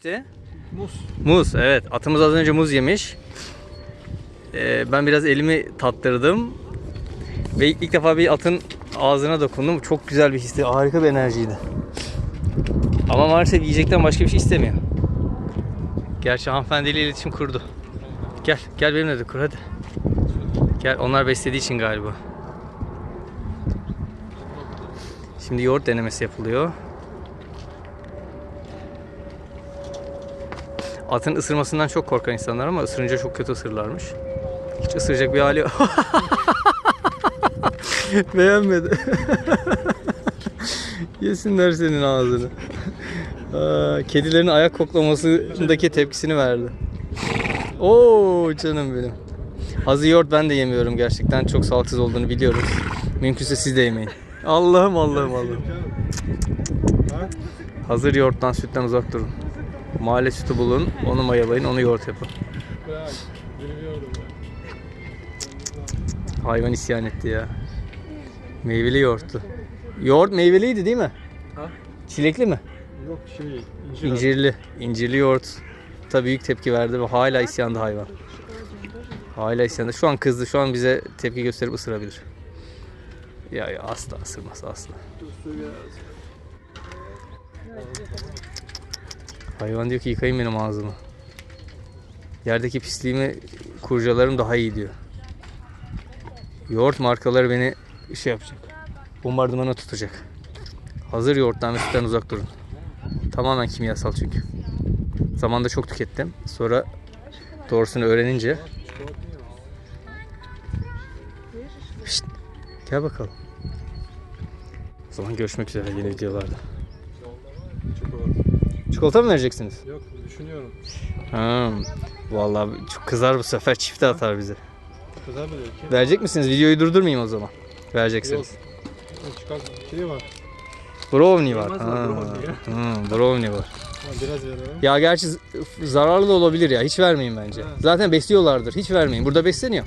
İşte Muz. muz evet atımız az önce muz yemiş. Ee, ben biraz elimi tattırdım. Ve ilk defa bir atın ağzına dokundum. Çok güzel bir histi. Harika bir enerjiydi. Ama maalesef yiyecekten başka bir şey istemiyor. Gerçi hanımefendiyle iletişim kurdu. Gel, gel benimle de kur hadi. Gel, onlar beslediği için galiba. Şimdi yoğurt denemesi yapılıyor. Atın ısırmasından çok korkan insanlar ama ısırınca çok kötü ısırlarmış. Hiç ısıracak bir hali yok. Beğenmedi. Yesinler senin ağzını. Kedilerin ayak koklamasındaki tepkisini verdi. Oo canım benim. Hazır yoğurt ben de yemiyorum gerçekten. Çok sağlıksız olduğunu biliyoruz. Mümkünse siz de yemeyin. Allah'ım Allah'ım Allah'ım. Hazır yoğurttan sütten uzak durun. Mahalle sütü bulun, onu mayalayın, onu yoğurt yapın. Hayvan isyan etti ya. Meyveli yoğurttu. Yoğurt meyveliydi değil mi? Ha? Çilekli mi? Yok şey. incir İncirli. İncirli yoğurt. Tabii büyük tepki verdi ve hala isyanda hayvan. Hala isyanda. Şu an kızdı. Şu an bize tepki gösterip ısırabilir. Ya, ya asla ısırmaz asla. Hayvan diyor ki yıkayın benim ağzımı. Yerdeki pisliğimi kurcalarım daha iyi diyor. Yoğurt markaları beni şey yapacak. Bombardımana tutacak. Hazır yoğurttan ve sütten uzak durun. Tamamen kimyasal çünkü. Zamanda çok tükettim. Sonra doğrusunu öğrenince Şşt, gel bakalım. O zaman görüşmek üzere yeni videolarda. Çikolata. Mı vereceksiniz? Yok düşünüyorum. Ha, vallahi çok kızar bu sefer çifte atar bize. Kızar mı diyor ki? Verecek misiniz? Videoyu durdurmayayım o zaman. Yok. Vereceksiniz. Çıkar şey var. Brownie var. Olmaz Ha. Brownie ya. Hı, brownie var. Ha, biraz verelim. Ya gerçi z- zararlı da olabilir ya. Hiç vermeyin bence. Ha. Zaten besliyorlardır. Hiç vermeyin. Burada besleniyor.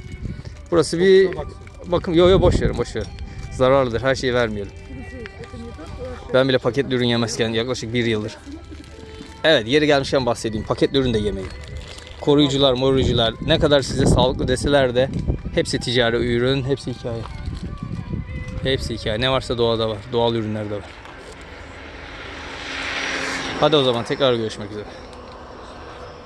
Burası bir Kokusuna baksın. bakın yo yo boş verin boş verin. Zararlıdır. Her şeyi vermeyelim. Ben bile paketli ürün yemezken yaklaşık bir yıldır. Evet yeri gelmişken bahsedeyim. Paketli ürün de yemeyin. Koruyucular, moruyucular ne kadar size sağlıklı deseler de hepsi ticari ürün, hepsi hikaye. Hepsi hikaye. Ne varsa doğada var. Doğal ürünler de var. Hadi o zaman tekrar görüşmek üzere.